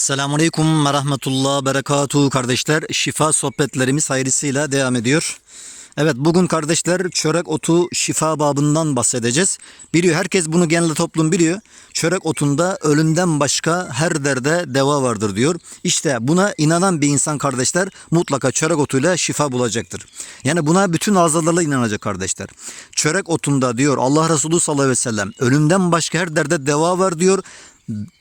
Selamun Aleyküm ve Rahmetullah Berekatuhu kardeşler. Şifa sohbetlerimiz hayırlısıyla devam ediyor. Evet bugün kardeşler çörek otu şifa babından bahsedeceğiz. Biliyor herkes bunu genel toplum biliyor. Çörek otunda ölümden başka her derde deva vardır diyor. İşte buna inanan bir insan kardeşler mutlaka çörek otuyla şifa bulacaktır. Yani buna bütün azalarla inanacak kardeşler. Çörek otunda diyor Allah Resulü sallallahu aleyhi ve sellem ölümden başka her derde deva var diyor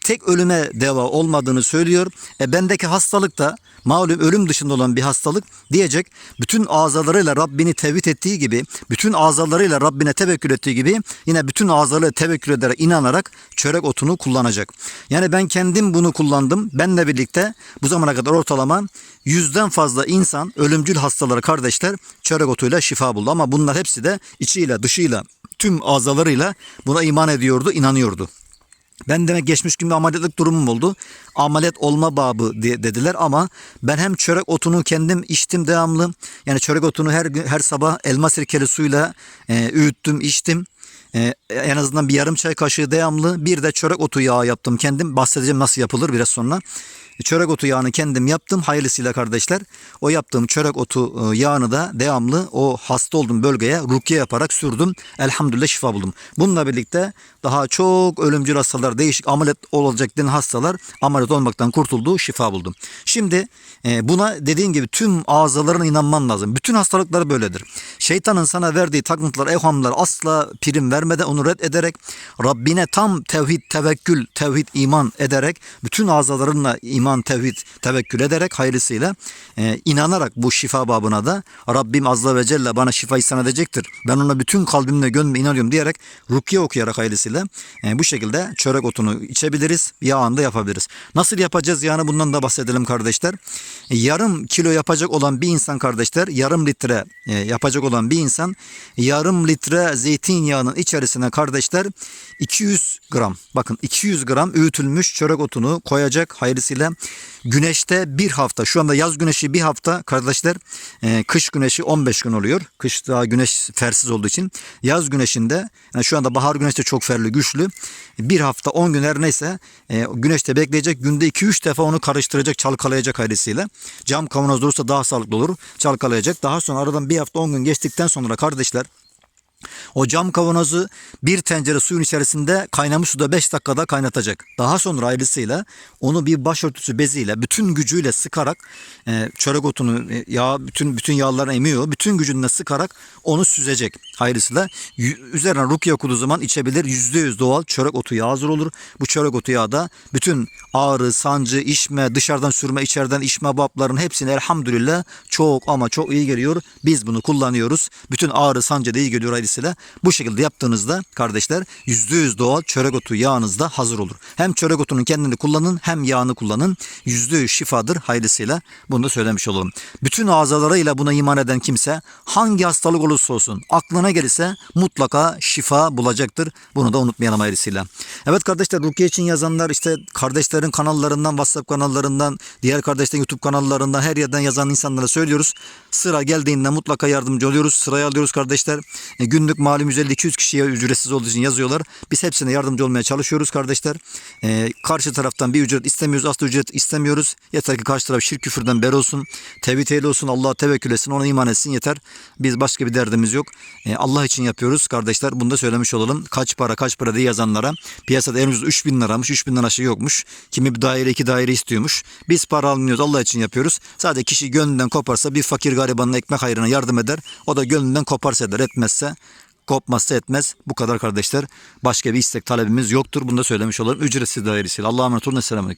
tek ölüme deva olmadığını söylüyor. E bendeki hastalık da malum ölüm dışında olan bir hastalık diyecek. Bütün azalarıyla Rabbini tevhid ettiği gibi, bütün azalarıyla Rabbine tevekkül ettiği gibi yine bütün azalarıyla tevekkül ederek, inanarak çörek otunu kullanacak. Yani ben kendim bunu kullandım. Benle birlikte bu zamana kadar ortalama yüzden fazla insan ölümcül hastaları kardeşler çörek otuyla şifa buldu. Ama bunlar hepsi de içiyle dışıyla tüm azalarıyla buna iman ediyordu, inanıyordu. Ben demek geçmiş gün bir ameliyatlık durumum oldu. Ameliyat olma babı diye dediler ama ben hem çörek otunu kendim içtim devamlı. Yani çörek otunu her gün her sabah elma sirkeli suyla e, öğüttüm, içtim. E, en azından bir yarım çay kaşığı devamlı. Bir de çörek otu yağı yaptım kendim. Bahsedeceğim nasıl yapılır biraz sonra. Çörek otu yağını kendim yaptım. Hayırlısıyla kardeşler. O yaptığım çörek otu e, yağını da devamlı o hasta olduğum bölgeye rukiye yaparak sürdüm. Elhamdülillah şifa buldum. Bununla birlikte daha çok ölümcül hastalar, değişik ameliyat olacak denen hastalar ameliyat olmaktan kurtuldu, şifa buldum. Şimdi e, buna dediğin gibi tüm azalarına inanman lazım. Bütün hastalıklar böyledir. Şeytanın sana verdiği takıntılar, evhamlar asla prim vermeden onu red ederek Rabbine tam tevhid, tevekkül, tevhid, iman ederek bütün azalarınla iman, tevhid, tevekkül ederek hayırlısıyla e, inanarak bu şifa babına da Rabbim azze ve celle bana şifa ihsan edecektir. Ben ona bütün kalbimle gönlümle inanıyorum diyerek rukiye okuyarak hayırlısıyla e, bu şekilde çörek otunu içebiliriz. Yağını da yapabiliriz. Nasıl yapacağız yağını bundan da bahsedelim kardeşler. E, yarım kilo yapacak olan bir insan kardeşler yarım litre e, yapacak olan bir insan yarım litre zeytinyağının içerisine kardeşler 200 gram bakın 200 gram öğütülmüş çörek otunu koyacak hayırlısıyla güneşte bir hafta şu anda yaz güneşi bir hafta kardeşler e, kış güneşi 15 gün oluyor. Kış daha güneş fersiz olduğu için yaz güneşinde yani şu anda bahar güneşte çok ferli güçlü bir hafta 10 gün her neyse e, güneşte bekleyecek günde 2-3 defa onu karıştıracak çalkalayacak hayırlısıyla cam kavanoz olursa daha sağlıklı olur çalkalayacak daha sonra aradan bir hafta 10 gün geçtikten sonra kardeşler o cam kavanozu bir tencere suyun içerisinde kaynamış suda 5 dakikada kaynatacak. Daha sonra ayrısıyla onu bir başörtüsü beziyle bütün gücüyle sıkarak e, çörek otunu e, yağ bütün bütün yağlarını emiyor. Bütün gücünle sıkarak onu süzecek. Hayırlısıyla y- üzerine rukiye okuduğu zaman içebilir. %100 doğal çörek otu yağı hazır olur. Bu çörek otu yağı da bütün ağrı, sancı, işme, dışarıdan sürme, içeriden içme babların hepsine elhamdülillah çok ama çok iyi geliyor. Biz bunu kullanıyoruz. Bütün ağrı, sancı da iyi geliyor hayırlısıyla. Bu şekilde yaptığınızda kardeşler %100 doğal çörek otu yağınız da hazır olur. Hem çörek otunun kendini kullanın hem yağını kullanın. %100 şifadır hayırlısıyla. Bunu da söylemiş olalım. Bütün azalarıyla buna iman eden kimse hangi hastalık olursa olsun aklına gelirse mutlaka şifa bulacaktır. Bunu da unutmayalım hayırlısıyla. Evet kardeşler Rukiye için yazanlar işte kardeşlerin kanallarından, WhatsApp kanallarından, diğer kardeşlerin YouTube kanallarından her yerden yazan insanlara söylüyoruz. Sıra geldiğinde mutlaka yardımcı oluyoruz. Sıraya alıyoruz kardeşler. E, günlük malum 150-200 kişiye ücretsiz olduğu için yazıyorlar. Biz hepsine yardımcı olmaya çalışıyoruz kardeşler. E, karşı taraftan bir ücret istemiyoruz. Asla ücret istemiyoruz. Yeter ki karşı taraf şirk küfürden ber olsun. Tevhid ehli olsun. Allah'a tevekkül etsin. Ona iman etsin yeter. Biz başka bir derdimiz yok. E, Allah için yapıyoruz kardeşler. Bunu da söylemiş olalım. Kaç para kaç para diye yazanlara. Piyasada en ucuz 3000 liramış. 3000 lira aşağı yokmuş. Kimi bir daire iki daire istiyormuş. Biz para almıyoruz. Allah için yapıyoruz. Sadece kişi gönlünden koparsa bir fakir garibanın ekmek hayrına yardım eder. O da gönlünden koparsa eder. Etmezse kopmazsa etmez. Bu kadar kardeşler. Başka bir istek talebimiz yoktur. Bunu da söylemiş olalım. Ücretsiz dairesiyle. Allah'a emanet olun. Esselamu.